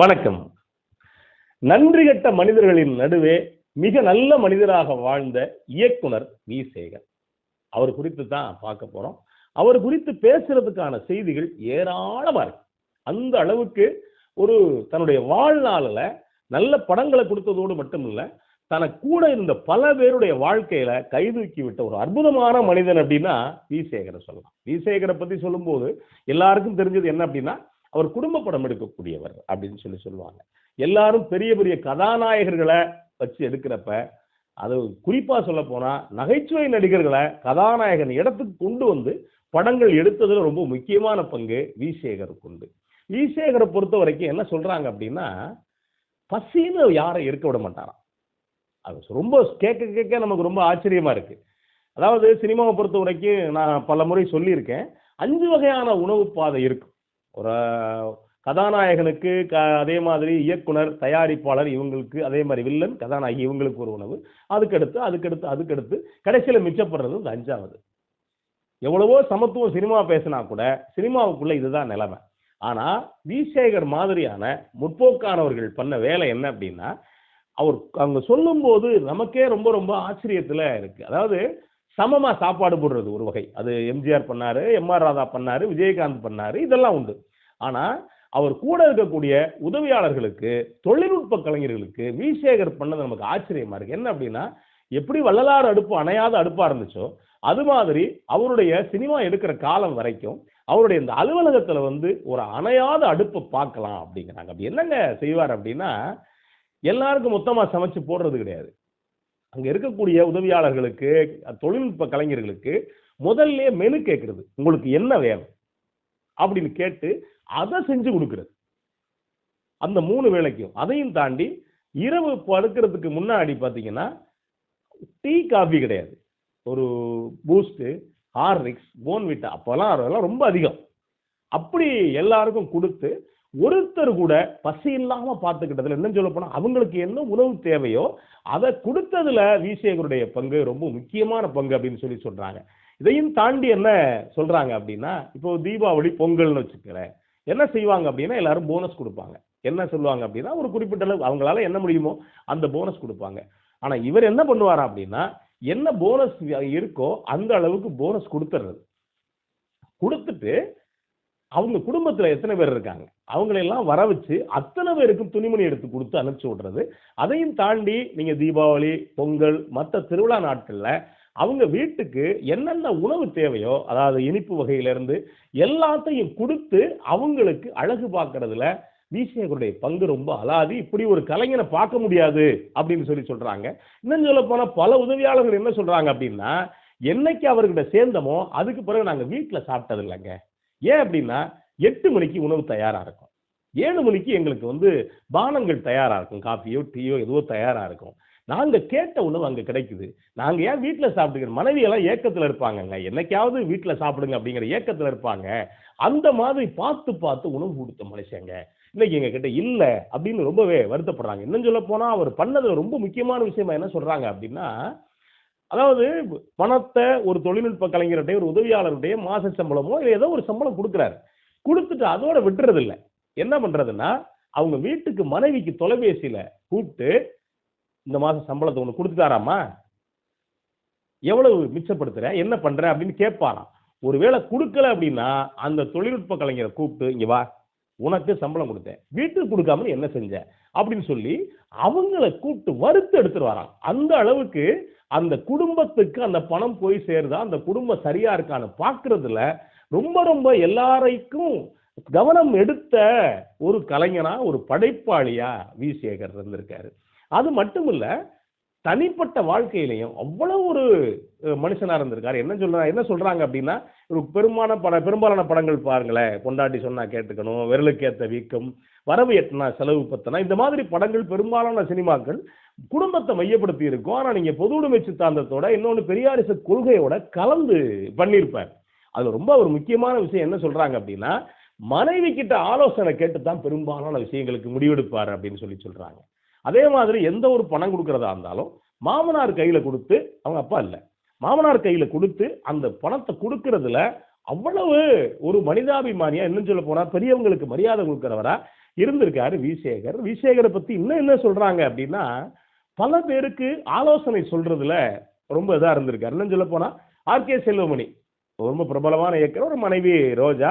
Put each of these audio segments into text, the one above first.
வணக்கம். நன்றி கட்ட மனிதர்களின் நடுவே மிக நல்ல மனிதராக வாழ்ந்த இயக்குனர் வி சேகர் அவர் குறித்து தான் பார்க்க போறோம். அவர் குறித்து பேசுறதுக்கான செய்திகள் ஏராளமாக இருக்கு. அந்த அளவுக்கு ஒரு தன்னுடைய வாழ்நாளில் நல்ல படங்களை கொடுத்ததோடு மட்டும் இல்லை தனக்கு கூட இருந்த பல பேருடைய வாழ்க்கையில கைதூக்கி விட்ட ஒரு அற்புதமான மனிதன் அப்படின்னா வி சேகரை சொல்லலாம். வி சேகரை பத்தி சொல்லும்போது எல்லாருக்கும் தெரிஞ்சது என்ன அப்படின்னா அவர் குடும்ப படம் எடுக்கக்கூடியவர் அப்படின்னு சொல்லி சொல்லுவாங்க. எல்லாரும் பெரிய பெரிய கதாநாயகர்களை வச்சு எடுக்கிறப்ப அது குறிப்பாக சொல்ல போனால் நகைச்சுவை நடிகர்களை கதாநாயகன் இடத்துக்கு கொண்டு வந்து படங்கள் எடுத்ததில் ரொம்ப முக்கியமான பங்கு வி சேகருக்கு உண்டு. வி சேகரை பொறுத்த வரைக்கும் என்ன சொல்கிறாங்க அப்படின்னா பசின்னு யாரை இருக்க விட மாட்டாராம். அது ரொம்ப கேட்க கேட்க நமக்கு ரொம்ப ஆச்சரியமா இருக்கு. அதாவது சினிமாவை பொறுத்த வரைக்கும் நான் பல முறை சொல்லியிருக்கேன் அஞ்சு வகையான உணவு பாதை இருக்கும். ஒரு கதாநாயகனுக்கு க அதே மாதிரி இயக்குனர் தயாரிப்பாளர் இவங்களுக்கு அதே மாதிரி வில்லன் கதாநாயகி இவங்களுக்கு ஒரு உணவு. அதுக்கடுத்து அதுக்கடுத்து அதுக்கடுத்து கடைசியில் மிச்சப்படுறது இந்த அஞ்சாவது. எவ்வளவோ சமத்துவம் சினிமா பேசினா கூட சினிமாவுக்குள்ளே இதுதான் நிலைமை. ஆனால் விசேகர் மாதிரியான முற்போக்கானவர்கள் பண்ண வேலை என்ன அப்படின்னா அவர் அவங்க சொல்லும்போது நமக்கே ரொம்ப ரொம்ப ஆச்சரியத்தில் இருக்குது அதாவது சமமாக சாப்பாடு போடுறது ஒரு வகை. அது எம்ஜிஆர் பண்ணார் எம் ஆர் ராதா பண்ணார் விஜயகாந்த் பண்ணாரு இதெல்லாம் உண்டு. ஆனா அவர் கூட இருக்கக்கூடிய உதவியாளர்களுக்கு தொழில்நுட்ப கலைஞர்களுக்கு விசேகர் பண்ணது நமக்கு ஆச்சரியமா இருக்கு. என்ன அப்படின்னா எப்படி வள்ளலார் அடுப்பு அணையாத அடுப்பா இருந்துச்சோ அது மாதிரி அவருடைய சினிமா எடுக்கிற காலம் வரைக்கும் அவருடைய இந்த அலுவலகத்துல வந்து ஒரு அணையாத அடுப்பை பார்க்கலாம் அப்படிங்கிறாங்க. அப்படி என்னங்க செய்வார் அப்படின்னா எல்லாருக்கும் மொத்தமா சமைச்சு போடுறது கிடையாது. அங்க இருக்கக்கூடிய உதவியாளர்களுக்கு தொழில்நுட்ப கலைஞர்களுக்கு முதல்ல மெனு கேட்கறது உங்களுக்கு என்ன வேணும்? அப்படின்னு கேட்டு அதை செஞ்சு கொடுக்கறது. அந்த மூணு வேலைக்கும். அதையும் தாண்டி இரவு படுக்கிறதுக்கு முன்னாடி பார்த்தீங்கன்னா டீ காஃபி கிடையாது. ஒரு பூஸ்ட்டு ஹார்லிக்ஸ் போன்விட்டா அப்போல்லாம் அதெல்லாம் ரொம்ப அதிகம். அப்படி எல்லாருக்கும் கொடுத்து ஒருத்தர் கூட பசி இல்லாமல் பார்த்துக்கிட்டதுல என்ன சொல்ல போனால் அவங்களுக்கு என்ன உணவு தேவையோ அதை கொடுத்ததுல விசேகருடைய பங்கு ரொம்ப முக்கியமான பங்கு அப்படின்னு சொல்லி சொல்கிறாங்க இதையும் தாண்டி என்ன சொல்றாங்க அப்படின்னா இப்போ தீபாவளி பொங்கல்னு வச்சுக்கிறேன் என்ன செய்வாங்க அப்படின்னா எல்லாரும் போனஸ் கொடுப்பாங்க. என்ன சொல்லுவாங்க அப்படின்னா ஒரு குறிப்பிட்ட அளவு அவங்களால என்ன முடியுமோ அந்த போனஸ் கொடுப்பாங்க. ஆனா இவர் என்ன பண்ணுவாரா அப்படின்னா என்ன போனஸ் இருக்கோ அந்த அளவுக்கு போனஸ் கொடுத்துறது கொடுத்துட்டு அவங்க குடும்பத்துல எத்தனை பேர் இருக்காங்க? அவங்களெல்லாம் வர வச்சு அத்தனை பேருக்கும் துணிமணி எடுத்து கொடுத்து அனுப்பிச்சு விடுறது. அதையும் தாண்டி நீங்க தீபாவளி பொங்கல் மற்ற திருவிழா நாட்கள்ல அவங்க வீட்டுக்கு என்னென்ன உணவு தேவையோ அதாவது இனிப்பு வகையிலேருந்து எல்லாத்தையும் கொடுத்து அவங்களுக்கு அழகு பார்க்கறதுல விசேகருடைய பங்கு ரொம்ப அலாதி. இப்படி ஒரு கலைஞனை பார்க்க முடியாது அப்படின்னு சொல்லி சொல்றாங்க. இன்னும் சொல்ல போனால் பல உதவியாளர்கள் என்ன சொல்றாங்க அப்படின்னா என்னைக்கு அவர்கிட்ட சேர்ந்தமோ அதுக்கு பிறகு நாங்கள் வீட்டில் சாப்பிட்டது இல்லைங்க. ஏன் அப்படின்னா எட்டு மணிக்கு உணவு தயாராக இருக்கும். ஏழு மணிக்கு எங்களுக்கு வந்து பானங்கள் தயாராக இருக்கும். காஃபியோ டீயோ எதுவோ தயாராக இருக்கும். நாங்கள் கேட்ட உணவு அங்கே கிடைக்குது. நாங்கள் ஏன் வீட்டில் சாப்பிட்டுக்கிறோம் மனைவியெல்லாம் ஏக்கத்தில் இருப்பாங்கங்க. என்னைக்காவது வீட்டில் சாப்பிடுங்க அப்படிங்கிற ஏக்கத்தில் இருப்பாங்க. அந்த மாதிரி பார்த்து பார்த்து உணவு கொடுத்த மனுஷங்க இன்னைக்கு எங்க கிட்ட இல்ல அப்படின்னு ரொம்பவே வருத்தப்படுறாங்க. இன்னும் சொல்ல போனா அவர் பண்ணதுல ரொம்ப முக்கியமான விஷயமா என்ன சொல்றாங்க அப்படின்னா அதாவது பணத்தை ஒரு தொழில்நுட்ப கலைஞர்கிட்ட ஒரு உதவியாளருடைய மாச சம்பளமோ இல்லை ஏதோ ஒரு சம்பளம் கொடுக்குறாரு. கொடுத்துட்டு அதோட விட்டுறது இல்லை என்ன பண்றதுன்னா அவங்க வீட்டுக்கு மனைவிக்கு தொலைபேசியில கூப்பிட்டு இந்த மாதம் சம்பளத்தை ஒன்று கொடுத்துட்டாராம்மா? எவ்வளவு மிச்சப்படுத்துற? என்ன பண்ற? அப்படின்னு கேட்பாராம். ஒருவேளை கொடுக்கல அப்படின்னா அந்த தொழில்நுட்ப கலைஞரை கூப்பிட்டு இங்க வா உனக்கு சம்பளம் கொடுத்தேன். வீட்டுக்கு கொடுக்காம என்ன செஞ்ச? அப்படின்னு சொல்லி அவங்கள கூப்பிட்டு வறுத்து எடுத்துட்டு வரான் அந்த அளவுக்கு அந்த குடும்பத்துக்கு அந்த பணம் போய் சேருதா? அந்த குடும்பம் சரியா இருக்கான்னு பாக்குறதுல ரொம்ப ரொம்ப எல்லாரைக்கும் கவனம் எடுத்த ஒரு கலைஞனா ஒரு படைப்பாளியா வி. சேகர் இருந்திருக்காரு. அது மட்டும் இல்லை தனிப்பட்ட வாழ்க்கையிலையும் அவ்வளவு ஒரு மனுஷனா இருந்திருக்காரு. என்ன சொல்றா என்ன சொல்றாங்க அப்படின்னா ஒரு பெருமான பட பெரும்பாலான படங்கள் பாருங்களேன். கொண்டாட்டி சொன்னா கேட்டுக்கணும் விரலுக்கேத்த வீக்கம் வரவு எட்டுனா செலவு பத்தனா இந்த மாதிரி படங்கள் பெரும்பாலான சினிமாக்கள் குடும்பத்தை மையப்படுத்தி இருக்கும். ஆனா நீங்க பொது உடைமை சித்தாந்தத்தோட இன்னொன்னு பெரியாரிச கொள்கையோட கலந்து பண்ணியிருப்பார். அது ரொம்ப ஒரு முக்கியமான விஷயம் என்ன சொல்றாங்க அப்படின்னா மனைவி கிட்ட ஆலோசனை கேட்டு தான் பெரும்பாலான விஷயங்களுக்கு முடிவெடுப்பார் அப்படின்னு சொல்லி சொல்றாங்க. அதே மாதிரி எந்த ஒரு பணம் கொடுக்கறதா இருந்தாலும் மாமனார் கையில கொடுத்து அவங்க அப்பா இல்லை. மாமனார் கையில கொடுத்து அந்த பணத்தை கொடுக்கறதுல அவ்வளவு ஒரு மனிதாபிமானியா இன்னும் சொல்ல போனா பெரியவங்களுக்கு மரியாதை கொடுக்கிறவரா இருந்திருக்காரு விசேகர். விசேகரை பத்தி இன்னும் என்ன சொல்றாங்க அப்படின்னா பல பேருக்கு ஆலோசனை சொல்றதுல ரொம்ப இதா இருந்திருக்காரு. இன்னும் சொல்ல போனா ஆர்கே செல்வமணி ரொம்ப பிரபலமான இயக்குனர் ஒரு மனைவி ரோஜா.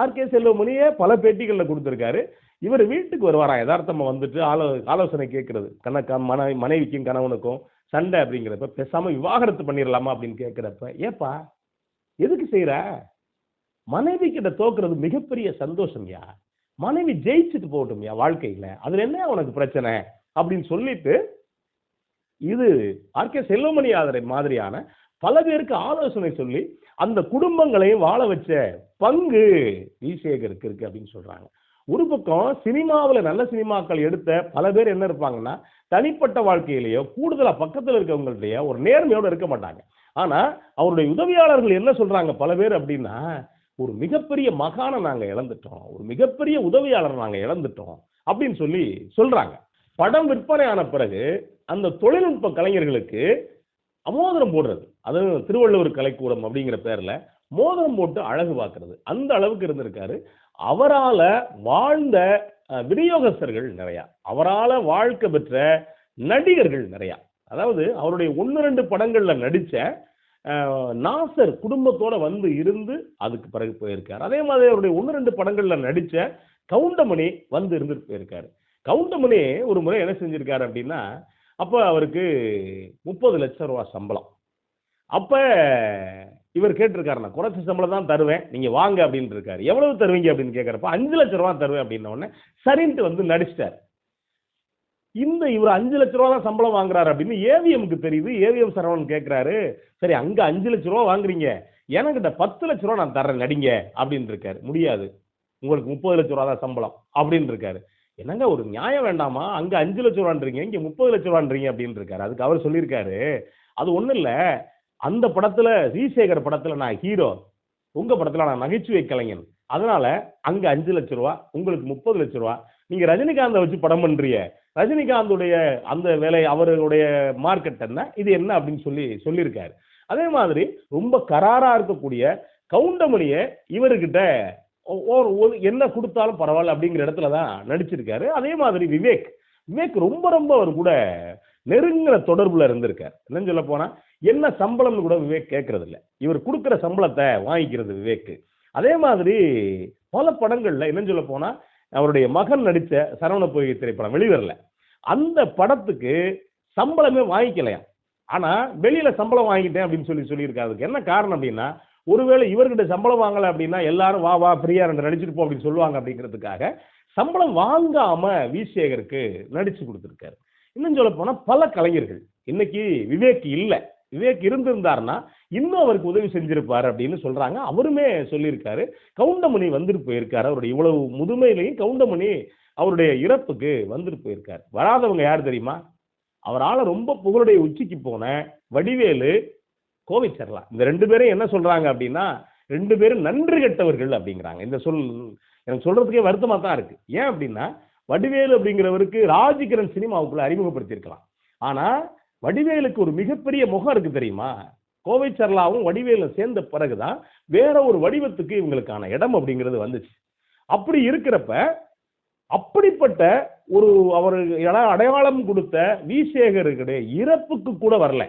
ஆர்கே செல்வமணியே பல பேட்டிகளில் கொடுத்துருக்காரு. இவர் வீட்டுக்கு வருவாராம் யதார்த்தமாக வந்துட்டு ஆலோ ஆலோசனை கேட்கறது. கணக்க மனை மனைவிக்கும் கணவனுக்கும் சண்டை அப்படிங்கிறப்ப பேசாமல் விவாகரத்து பண்ணிடலாமா அப்படின்னு கேட்குறப்ப ஏப்பா எதுக்கு செய்கிற மனைவி கிட்ட தோக்குறது மிகப்பெரிய சந்தோஷம்யா மனைவி ஜெயிச்சுட்டு போகட்டும்யா வாழ்க்கையில்? அதில் என்ன உனக்கு பிரச்சனை? அப்படின்னு சொல்லிட்டு இது ஆர்கே செல்வமணி ஆதரை மாதிரியான பல பேருக்கு ஆலோசனை சொல்லி அந்த குடும்பங்களையும் வாழ வச்ச பங்கு விசேகருக்கு இருக்கு அப்படின்னு சொல்றாங்க. ஒரு பக்கம் சினிமாவில் நல்ல சினிமாக்கள் எடுத்த பல பேர் என்ன இருப்பாங்கன்னா தனிப்பட்ட வாழ்க்கையிலேயோ கூடுதலாக பக்கத்தில் இருக்கவங்கள்ட்டயோ ஒரு நேர்மையோடு இருக்க மாட்டாங்க. ஆனால் அவருடைய உதவியாளர்கள் என்ன சொல்கிறாங்க பல பேர் அப்படின்னா ஒரு மிகப்பெரிய மகானை நாங்கள் இழந்துட்டோம் ஒரு மிகப்பெரிய உதவியாளர் நாங்கள் இழந்துட்டோம் அப்படின்னு சொல்லி சொல்கிறாங்க படம் விற்பனை ஆன பிறகு அந்த தொழில்நுட்ப கலைஞர்களுக்கு மோதிரம் போடுறது. அதுவும் திருவள்ளுவர் கலைக்கூடம் அப்படிங்கிற பேரில் மோதிரம் போட்டு அழகு பார்க்கறது. அந்த அளவுக்கு இருந்திருக்காரு. அவரால் வாழ்ந்த விநியோகஸ்தர்கள் நிறையா. அவரால் வாழ்க்கை பெற்ற நடிகர்கள் நிறையா. அதாவது அவருடைய ஒன்று ரெண்டு படங்களில் நடித்த நாசர் குடும்பத்தோட வந்து இருந்து அதுக்கு பிறகு போயிருக்கார். அதே மாதிரி அவருடைய ஒன்று ரெண்டு படங்களில் நடித்த கவுண்டமணி வந்து இருந்துட்டு போயிருக்காரு. கவுண்டமணி ஒரு முறை என்ன செஞ்சிருக்காரு அப்படின்னா அப்போ அவருக்கு முப்பது லட்சம் ரூபா சம்பளம். அப்போ இவர் கேட்டிருக்காரு நான் குறைச்ச சம்பளம் தான் தருவேன் நீங்க வாங்க அப்படின்னு இருக்காரு எவ்வளவு தருவீங்க அப்படின்னு கேட்கறப்ப அஞ்சு லட்ச ரூபா தருவேன் அப்படின்ன உடனே சரின்ட்டு வந்து நடிச்சிட்டார். இந்த இவர் அஞ்சு லட்ச ரூபா தான் சம்பளம் வாங்குறாரு அப்படின்னு ஏவிஎம்க்கு தெரியுது. ஏவிஎம் சரவணன் கேட்கிறாரு சரி அங்க அஞ்சு லட்ச ரூபா வாங்குறீங்க. எனக்கிட்ட பத்து லட்ச ரூபா நான் தரேன் நடிங்க அப்படின்னு இருக்காரு முடியாது. உங்களுக்கு முப்பது லட்ச ரூபா தான் சம்பளம் அப்படின்னு இருக்காரு என்னங்க ஒரு நியாயம் வேண்டாமா? அங்க அஞ்சு லட்ச ரூபான்றீங்க இங்க முப்பது லட்ச ரூபான்றீங்க அப்படின்னு இருக்காரு அதுக்கு அவர் சொல்லியிருக்காரு. அது ஒன்றும் இல்லை. அந்த படத்துல ஸ்ரீசேகர் படத்துல நான் ஹீரோ உங்க படத்துல நான் நகைச்சுவை கலைஞன். அதனால அங்க அஞ்சு லட்ச ரூபா உங்களுக்கு முப்பது லட்ச ரூபா. நீங்க ரஜினிகாந்தை வச்சு படம் பண்றீங்க. ரஜினிகாந்துடைய அந்த வேலை அவருடைய மார்க்கெட் என்ன இது என்ன அப்படின்னு சொல்லி சொல்லியிருக்காரு. அதே மாதிரி ரொம்ப கராரா இருக்கக்கூடிய கவுண்டமணியை இவர்கிட்ட ஒரு ஒரு என்ன கொடுத்தாலும் பரவாயில்ல அப்படிங்கிற இடத்துல தான் நடிச்சிருக்காரு. அதே மாதிரி விவேக். விவேக் ரொம்ப ரொம்ப அவர் கூட நெருங்கின தொடர்புல இருந்திருக்கார். என்னன்னு சொல்ல போனா என்ன சம்பளம்னு கூட விவேக் கேட்கறது இல்லை இவர் கொடுக்குற சம்பளத்தை வாங்கிக்கிறது விவேக் அதே மாதிரி பல படங்கள்ல என்ன சொல்ல போனா அவருடைய மகன் நடித்த சரவண பொய்கை திரைப்படம் வெளிவரல. அந்த படத்துக்கு சம்பளமே வாங்கிக்கலையா? ஆனா வெளியில சம்பளம் வாங்கிட்டேன் அப்படின்னு சொல்லி சொல்லியிருக்காரு. அதுக்கு என்ன காரணம் அப்படின்னா ஒருவேளை இவர்கிட்ட சம்பளம் வாங்கலை அப்படின்னா எல்லாரும் வா வா பிரியா ரெண்டு நடிச்சிட்டு போ அப்படின்னு சொல்லுவாங்க அப்படிங்கிறதுக்காக சம்பளம் வாங்காம விசேகருக்கு நடிச்சு கொடுத்துருக்காரு. இன்னும் சொல்ல போனா பல கலைஞர்கள். இன்னைக்கு விவேக் இல்லை. விவேக் இருந்திருந்தாருன்னா இன்னும் அவருக்கு உதவி செஞ்சிருப்பார் அப்படின்னு சொல்றாங்க. அவருமே சொல்லியிருக்காரு. கவுண்டமணி வந்துட்டு போயிருக்காரு. அவருடைய இவ்வளவு முதுமையிலையும் கவுண்டமணி அவருடைய இறப்புக்கு வந்துட்டு போயிருக்காரு. வராதவங்க யார் தெரியுமா? அவரால் ரொம்ப புகழுடைய உச்சிக்கு போன வடிவேலு கோவிச்சர்லாம் இந்த ரெண்டு பேரும் என்ன சொல்றாங்க அப்படின்னா ரெண்டு பேரும் நன்றி கெட்டவர்கள் அப்படிங்கிறாங்க. இந்த சொல் எனக்கு சொல்றதுக்கே வருத்தமா தான் இருக்கு. ஏன் அப்படின்னா வடிவேலு அப்படிங்கிறவருக்கு ராஜகிரண் சினிமாவுக்குள்ள அறிமுகப்படுத்தியிருக்கலாம். ஆனா வடிவேலுக்கு ஒரு மிகப்பெரிய முகம் இருக்கு தெரியுமா? கோவை சர்லாவும் வடிவேலும் சேர்ந்த பிறகுதான் வேற ஒரு வடிவத்துக்கு இவங்களுக்கான இடம் அப்படிங்கிறது வந்துச்சு. அப்படி இருக்கிறப்ப அப்படிப்பட்ட ஒரு அவர் அடையாளம் கொடுத்த விசேகருடைய இறப்புக்கு கூட வரல.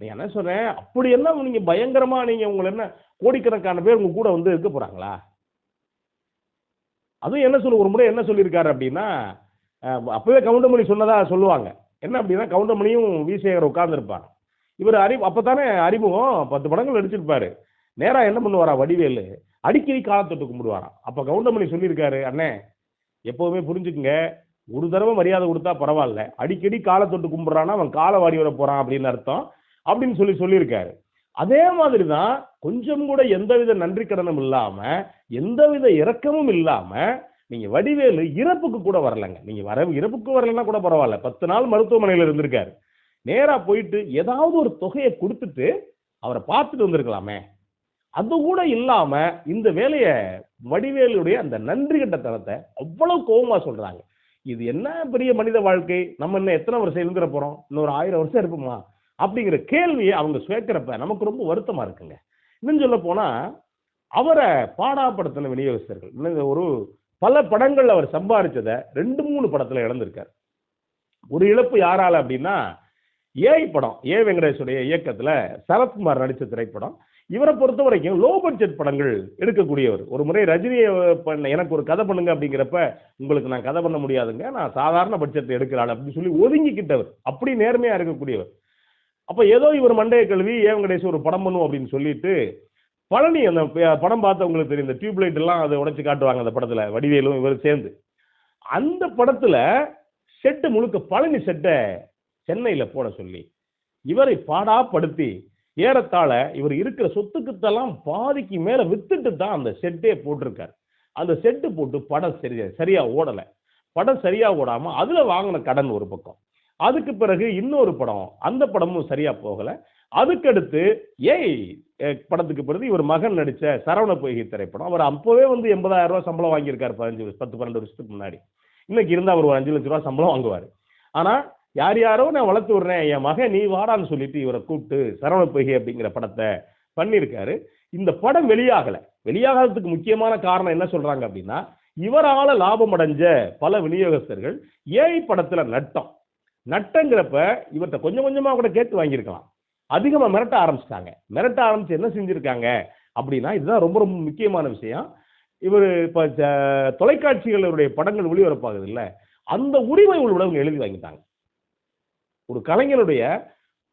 நீ என்ன சொல்றேன்? அப்படி என்ன நீங்க பயங்கரமா நீங்க உங்களை என்ன கோடிக்கணக்கான பேர் உங்க கூட வந்து இருக்க போறாங்களா? அதுவும் என்ன சொல்லு ஒரு முறை என்ன சொல்லியிருக்காரு அப்படின்னா அப்பவே கவுண்டமணி சொன்னதா சொல்லுவாங்க. என்ன அப்படின்னா கவுண்டமணியும் விசேகர் உட்காந்துருப்பார் இவர் அறி அப்பதானே அறிமுகம் பத்து படங்கள் நடிச்சிருப்பாரு. நேராக என்ன பண்ணுவாரா வடிவேலு? அடிக்கடி காலத்தொட்டு கும்பிடுவாராம். அப்போ கவுண்டமணி சொல்லியிருக்காரு அண்ணே எப்போவுமே புரிஞ்சுக்குங்க. ஒரு தடவை மரியாதை கொடுத்தா பரவாயில்ல. அடிக்கடி காலத்தொட்டு கும்பிட்றான்னா அவன் காலை வாரி வர போகிறான் அப்படின்னு அர்த்தம். அப்படின்னு சொல்லி சொல்லியிருக்காரு. அதே மாதிரி தான் கொஞ்சம் கூட எந்தவித நன்றி கடனும் இல்லாமல் எந்தவித இரக்கமும் இல்லாமல் நீங்கள் வடிவேலு இறப்புக்கு கூட வரலங்க. நீங்கள் வர இறப்புக்கு வரலன்னா கூட பரவாயில்ல. பத்து நாள் மருத்துவமனையில் இருந்திருக்காரு. நேராக போயிட்டு ஏதாவது ஒரு தொகையை கொடுத்துட்டு அவரை பார்த்துட்டு வந்திருக்கலாமே. அது கூட இல்லாமல் இந்த வேலையை வடிவேலுடைய அந்த நன்றி கட்டத்தனத்தை அவ்வளோ கோபமாக சொல்கிறாங்க இது என்ன பெரிய மனித வாழ்க்கை? நம்ம இன்னும் எத்தனை வருஷம் இருந்துட போகிறோம் இன்னொரு ஆயிரம் வருஷம் இருப்போமா? அப்படிங்கிற கேள்வியை அவங்க சேர்க்கிறப்ப நமக்கு ரொம்ப வருத்தமாக இருக்குங்க. இன்னும் சொல்ல போனால் அவரை பாடாப்படுத்தின விநியோகஸ்தர்கள் இன்னும் ஒரு பல படங்கள் அவர் சம்பாதிச்சதை ரெண்டு மூணு படத்துல இழந்திருக்கார். ஒரு இழப்பு யாரால அப்படின்னா ஏஐ படம் ஏ வெங்கடேஷுடைய இயக்கத்துல சரத்குமார் நடித்த திரைப்படம். இவரை பொறுத்த வரைக்கும் லோ பட்ஜெட் படங்கள் எடுக்கக்கூடியவர். ஒரு முறை ரஜினியை பண்ண எனக்கு ஒரு கதை பண்ணுங்க அப்படிங்கிறப்ப உங்களுக்கு நான் கதை பண்ண முடியாதுங்க. நான் சாதாரண பட்ஜெட் எடுக்கிறாள் அப்படின்னு சொல்லி ஒதுங்கிக்கிட்டவர். அப்படி நேர்மையா இருக்கக்கூடியவர். அப்போ ஏதோ இவர் மண்டைய கல்வி ஏ வெங்கடேஷ் ஒரு படம் பண்ணுவோம் அப்படின்னு சொல்லிட்டு பழனி அந்த படம் பார்த்தவங்களுக்கு தெரியும். இந்த டியூப்லைட் எல்லாம் அதை உடைச்சு காட்டுவாங்க அந்த படத்துல. வடிவேலும் இவர் சேர்ந்து. அந்த படத்துல செட்டு முழுக்க பழனி செட்டை சென்னையில போட சொல்லி இவரை பாடாப்படுத்தி ஏறத்தாழ இவர் இருக்கிற சொத்துக்குத்தெல்லாம் பாதிக்கு மேல வித்துட்டு தான் அந்த செட்டே போட்டிருக்காரு. அந்த செட்டு போட்டு படம் சரியா சரியா ஓடல. படம் சரியா ஓடாம அதுல வாங்கின கடன் ஒரு பக்கம். அதுக்கு பிறகு இன்னொரு படம் அந்த படமும் சரியா போகல. அதுக்கடுத்து ஏய் படத்துக்கு பிறகு இவர் மகன் நடித்த சரவண பொய்கை திரைப்படம். அவர் அப்போவே வந்து எண்பதாயிரம் ரூபா சம்பளம் வாங்கியிருக்காரு பதினஞ்சு வருஷம், பத்து பன்னெண்டு வருஷத்துக்கு முன்னாடி. இன்னைக்கு இருந்தால் அவர் ஒரு அஞ்சு லட்ச ரூபா சம்பளம் வாங்குவார். ஆனால் யார் யாரோ நான் வளர்த்து விடுறேன் என் மகன் நீ வாடான்னு சொல்லிட்டு இவரை கூப்பிட்டு சரவண பொய்கை அப்படிங்கிற படத்தை பண்ணியிருக்காரு. இந்த படம் வெளியாகலை. வெளியாகாததுக்கு முக்கியமான காரணம் என்ன சொல்கிறாங்க அப்படின்னா இவரால் லாபம் அடைஞ்ச பல விநியோகஸ்தர்கள் ஏஐ படத்தில் நட்டம். நட்டங்கிறப்ப இவர்கிட்ட கொஞ்சம் கொஞ்சமாக கூட கேட்டு வாங்கியிருக்கலாம். அதிகமாக மிரட்ட ஆரம்பிச்சிட்டாங்க. மிரட்ட ஆரம்பிச்சு என்ன செஞ்சுருக்காங்க? அப்படின்னா இதுதான் ரொம்ப ரொம்ப முக்கியமான விஷயம். இவர் இப்போ தொலைக்காட்சிகளுடைய படங்கள் ஒளிபரப்பாகுது இல்லை அந்த உரிமை உள்ளவங்க எழுதி வாங்கிட்டாங்க. ஒரு கலைஞருடைய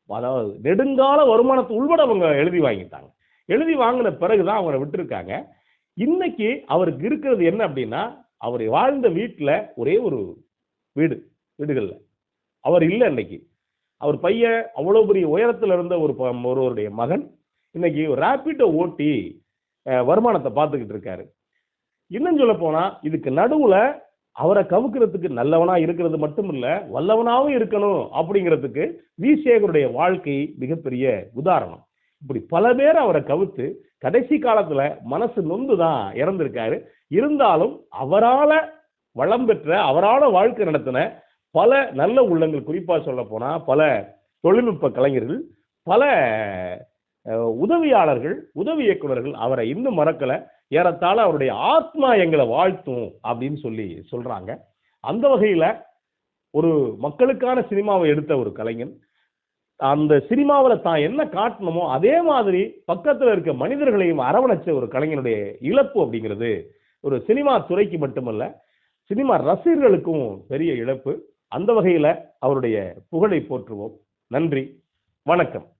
அதாவது நெடுங்கால வருமானத்தை உள்பட அவங்க எழுதி வாங்கிட்டாங்க. எழுதி வாங்கின பிறகுதான் அவரை விட்டுருக்காங்க. இன்னைக்கு அவருக்கு இருக்கிறது என்ன அப்படின்னா அவர் வாழ்ந்த வீட்டில் ஒரே ஒரு வீடு வீடுகளில். அவர் இல்லை இன்னைக்கு. அவர் பையன் அவ்வளோ பெரிய உயரத்தில் இருந்த ஒரு ப- ஒருவருடைய மகன் இன்னைக்கு ரேப்பிட்டை ஓட்டி வருமானத்தை பார்த்துக்கிட்டு இருக்காரு. இன்னும் சொல்ல போனால் இதுக்கு நடுவில் அவரை கவுக்கிறதுக்கு நல்லவனாக இருக்கிறது மட்டும் இல்லை வல்லவனாகவும் இருக்கணும் அப்படிங்கிறதுக்கு விசேகருடைய வாழ்க்கை மிகப்பெரிய உதாரணம். இப்படி பல பேர் அவரை கவுத்து கடைசி காலத்தில் மனசு நொந்து தான் இறந்திருக்காரு. இருந்தாலும் அவரால் வளம் பெற்ற அவரால் வாழ்க்கை நடத்தின பல நல்ல உள்ளங்கள் குறிப்பாக சொல்ல போனால் பல தொழில்நுட்ப கலைஞர்கள் பல உதவியாளர்கள் உதவி இயக்குநர்கள் அவரை இன்னும் மறக்கலை. ஏறத்தாழ அவருடைய ஆத்மா எங்களை வாழ்த்தும் அப்படின்னு சொல்லி சொல்கிறாங்க அந்த வகையில் ஒரு மக்களுக்கான சினிமாவை எடுத்த ஒரு கலைஞன். அந்த சினிமாவில் தான் என்ன காட்டணுமோ அதே மாதிரி பக்கத்தில் இருக்க மனிதர்களையும் அரவணைச்ச ஒரு கலைஞனுடைய இழப்பு அப்படிங்கிறது ஒரு சினிமா துறைக்கு மட்டுமல்ல சினிமா ரசிகர்களுக்கும் பெரிய இழப்பு. அந்த வகையில் அவருடைய புகழை போற்றுவோம். நன்றி. வணக்கம்.